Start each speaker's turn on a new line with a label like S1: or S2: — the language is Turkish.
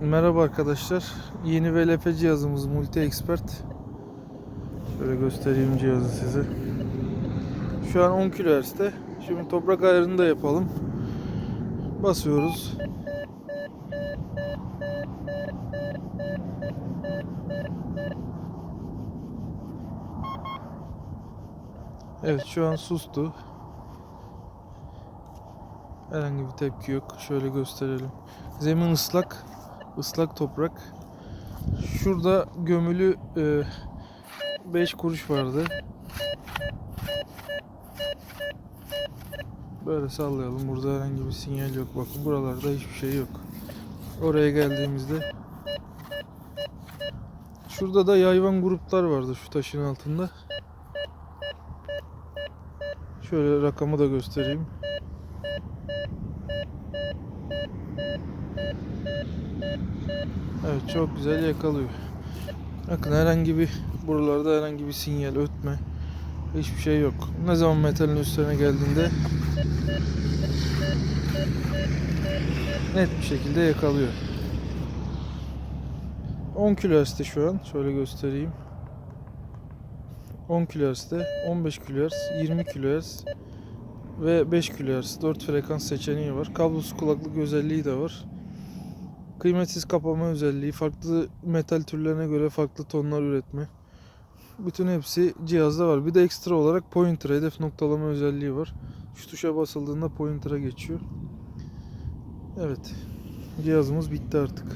S1: Merhaba arkadaşlar. Yeni VLP cihazımız Multi Expert. Şöyle göstereyim cihazı size. Şu an 10 kHz'de. Şimdi toprak ayarını da yapalım. Basıyoruz. Evet şu an sustu. Herhangi bir tepki yok. Şöyle gösterelim. Zemin ıslak. Islak toprak. Şurada gömülü 5 kuruş vardı. Böyle sallayalım. Burada herhangi bir sinyal yok. Bakın buralarda hiçbir şey yok. Oraya geldiğimizde Şurada da yayvan gruplar vardı şu taşın altında. Şöyle rakamı da göstereyim. Evet çok güzel yakalıyor. Bakın herhangi bir buralarda herhangi bir sinyal ötme hiçbir şey yok. Ne zaman metalin üstüne geldiğinde net bir şekilde yakalıyor. 10 kHz'de şu an. Şöyle göstereyim. 10 kHz'de, 15 kHz, 20 kHz ve 5 kHz 4 frekans seçeneği var. Kablosuz kulaklık özelliği de var. Kıymetsiz kapama özelliği, farklı metal türlerine göre farklı tonlar üretme. Bütün hepsi cihazda var. Bir de ekstra olarak pointer hedef noktalama özelliği var. Şu tuşa basıldığında pointer'a geçiyor. Evet. Cihazımız bitti artık.